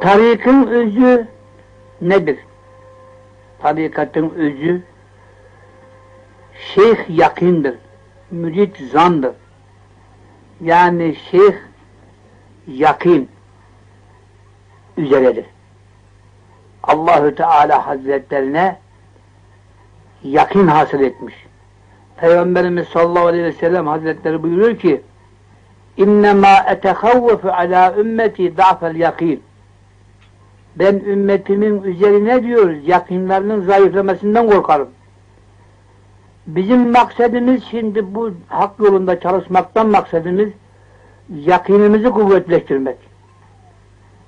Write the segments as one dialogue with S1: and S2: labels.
S1: Tarikın özü nedir? Tarikatın özü şeyh yakındır, mürit zandır. Yani şeyh yakın üzeredir. Allahü Teala Hazretlerine yakın hasıl etmiş. Peygamberimiz sallallahu aleyhi ve sellem Hazretleri buyuruyor ki İnnemâ etekavvefu alâ ümmeti da'fel yakîn ben ümmetimin üzerine diyoruz yakınlarının zayıflamasından korkarım. Bizim maksadımız şimdi bu hak yolunda çalışmaktan maksadımız yakinimizi kuvvetleştirmek.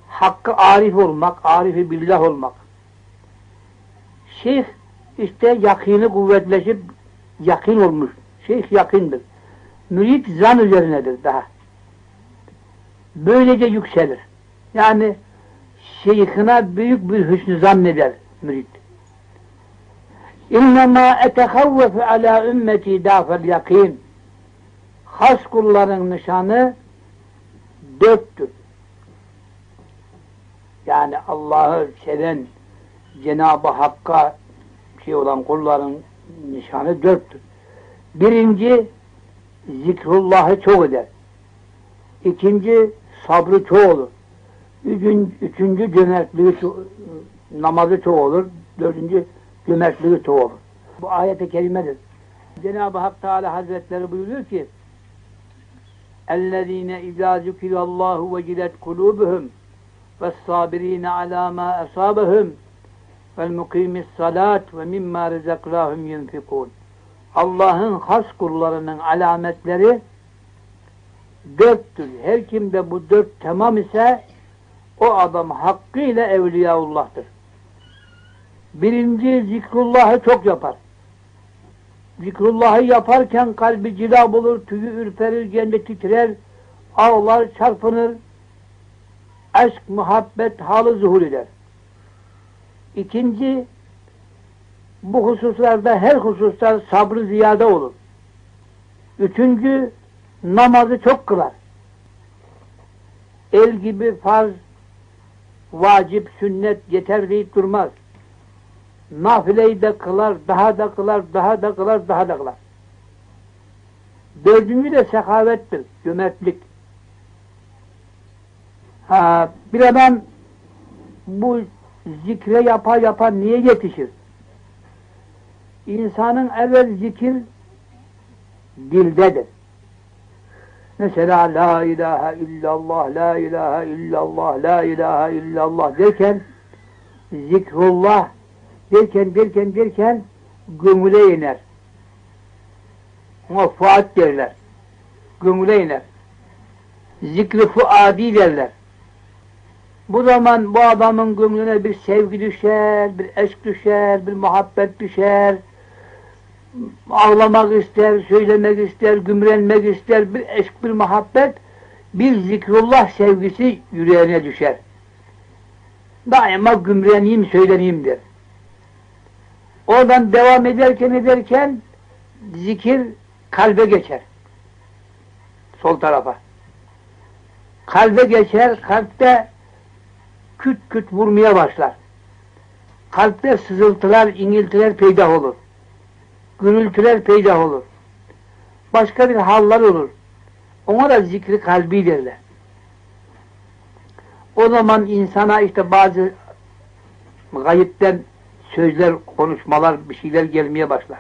S1: Hakkı arif olmak, arifi billah olmak. Şeyh işte yakini kuvvetleşip yakin olmuş. Şeyh yakindir. Mürit zan üzerinedir daha. Böylece yükselir. Yani şeyhine büyük bir hüsnü zanneder mürit. İnnemâ etekavvefu alâ ümmeti dâfel yakîn. Has kulların nişanı dörttür. Yani Allah'ı seven Cenab-ı Hakk'a şey olan kulların nişanı dörttür. Birinci zikrullahı çok eder. İkinci sabrı çok olur. Üçüncü, üçüncü cömertliği namazı çoğu olur. Dördüncü cömertliği çoğu olur. Bu ayet-i kerimedir. Cenab-ı Hak Teala Hazretleri buyuruyor ki اَلَّذ۪ينَ اِذَا ذُكِرَ اللّٰهُ وَجِلَتْ قُلُوبُهُمْ وَالصَّابِر۪ينَ عَلَى مَا أَصَابَهُمْ وَالْمُقِيمِ الصَّلَاةِ وَمِمَّا رَزَقْنَاهُمْ يُنْفِقُونَ Allah'ın has kullarının alametleri dörttür. Her kimde bu dört tamam ise o adam hakkıyla evliyaullah'tır. Birinci zikrullahı çok yapar. Zikrullahı yaparken kalbi cilab olur, tüyü ürperir, kendi titrer, ağlar, çarpınır, aşk, muhabbet halı zuhur eder. İkinci, bu hususlarda her hususta sabrı ziyade olur. Üçüncü, namazı çok kılar. El gibi farz, vacip, sünnet yeter deyip durmaz. Nafileyi de kılar, daha da kılar, daha da kılar, daha da kılar. Dördüncü de sekavettir, cömertlik. Ha, bir adam bu zikre yapa yapa niye yetişir? İnsanın evvel zikir dildedir. Mesela la ilahe illallah, la ilahe illallah, la ilahe illallah derken zikrullah derken derken derken gömüle iner. Ama fuat derler. Gömüle iner. Zikri fuadi derler. Bu zaman bu adamın gönlüne bir sevgi düşer, bir eşk düşer, bir muhabbet düşer, ağlamak ister, söylemek ister, gümrenmek ister, bir eşk, bir muhabbet, bir zikrullah sevgisi yüreğine düşer. Daima gümreneyim, söyleneyim der. Oradan devam ederken ederken zikir kalbe geçer. Sol tarafa. Kalbe geçer, kalpte küt küt vurmaya başlar. Kalpte sızıltılar, ingiltiler peydah olur gürültüler peydah olur. Başka bir hallar olur. Ona da zikri kalbi derler. O zaman insana işte bazı gayipten sözler, konuşmalar, bir şeyler gelmeye başlar.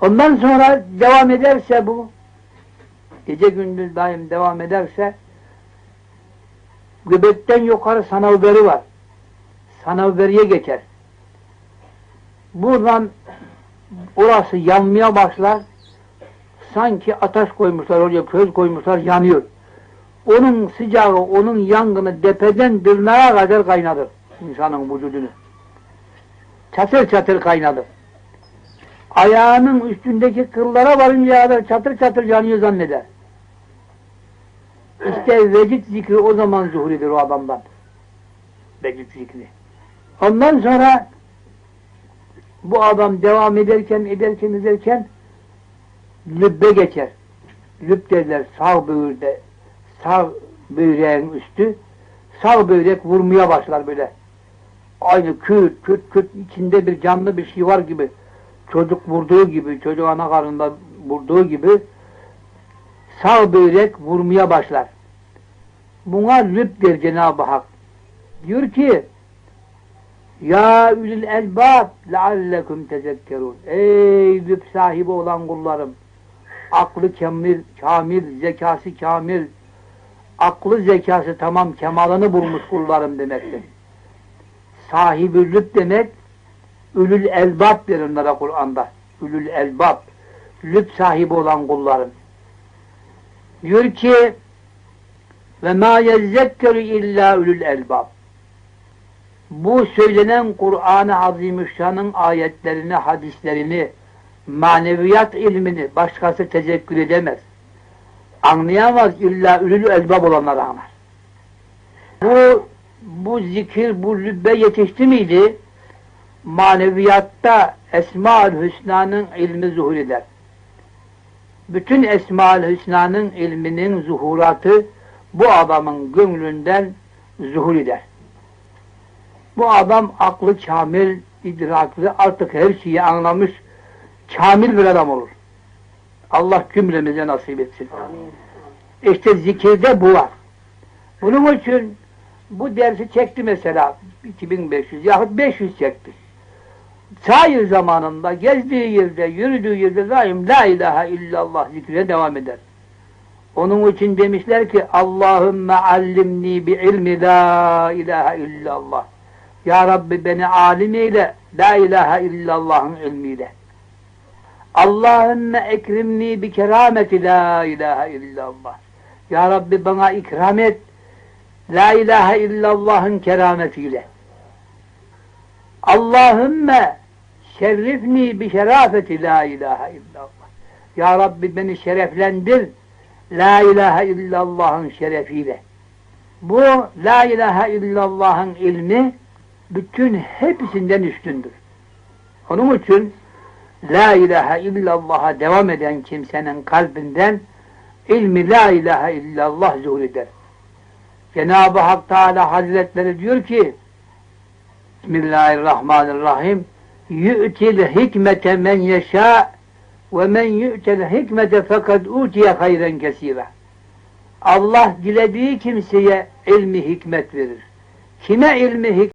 S1: Ondan sonra devam ederse bu, gece gündüz daim devam ederse, göbekten yukarı sanavberi var. Sanavberiye geçer. Buradan orası yanmaya başlar. Sanki ateş koymuşlar oraya, köz koymuşlar, yanıyor. Onun sıcağı, onun yangını depeden dırnağa kadar kaynadır insanın vücudunu. Çatır çatır kaynadı. Ayağının üstündeki kıllara varınca kadar çatır çatır yanıyor zanneder. İşte vecid zikri o zaman zuhur o adamdan. Vecid zikri. Ondan sonra bu adam devam ederken, ederken, ederken lübbe geçer. Lüb derler sağ böğürde, sağ böğreğin üstü, sağ börek vurmaya başlar böyle. Aynı küt küt küt içinde bir canlı bir şey var gibi. Çocuk vurduğu gibi, çocuk ana karnında vurduğu gibi sağ börek vurmaya başlar. Buna lüb der Cenab-ı Hak. Diyor ki Ya ülül elbab leallekum tezekkerun. Ey lüb sahibi olan kullarım. Aklı kamil, kamil, zekası kamil, aklı zekası tamam kemalını bulmuş kullarım demektir. Sahibi lüb demek ülül elbab der Kur'an'da. Ülül elbab. Lüb sahibi olan kullarım. Diyor ki ve ma yezzekkeru illa ülül elbab. Bu söylenen Kur'an-ı Azimüşşan'ın ayetlerini, hadislerini, maneviyat ilmini başkası tezekkür edemez. Anlayamaz illa ülül elbab olanlar anlar. Bu, bu zikir, bu lübbe yetişti miydi? Maneviyatta Esma-ül Hüsna'nın ilmi zuhur eder. Bütün Esma-ül Hüsna'nın ilminin zuhuratı bu adamın gönlünden zuhur eder. Bu adam aklı kamil, idraklı, artık her şeyi anlamış, kamil bir adam olur. Allah cümlemize nasip etsin. İşte zikirde bu var. Bunun için bu dersi çekti mesela 2500 yahut 500 çekti. Sair zamanında gezdiği yerde, yürüdüğü yerde daim la ilahe illallah zikrine devam eder. Onun için demişler ki Allahümme allimni bi ilmi la ilahe illallah. Ya Rabbi beni alim eyle la ilahe illallah'ın ilmiyle. Allahümme ekrimni bi kerameti la ilahe illallah. Ya Rabbi bana ikram et la ilahe illallah'ın kerametiyle. Allahümme şerrifni bi şerafeti la ilahe illallah. Ya Rabbi beni şereflendir La ilahe illallah'ın şerefiyle. Bu La ilahe illallah'ın ilmi bütün hepsinden üstündür. Onun için La ilahe illallah'a devam eden kimsenin kalbinden ilmi La ilahe illallah zuhur eder. Cenab-ı Hak Teala Hazretleri diyor ki Bismillahirrahmanirrahim Yü'til hikmete men yeşâ ve men yu'tel hikmete fakat utiye hayren kesira. Allah dilediği kimseye ilmi hikmet verir. Kime ilmi hikmet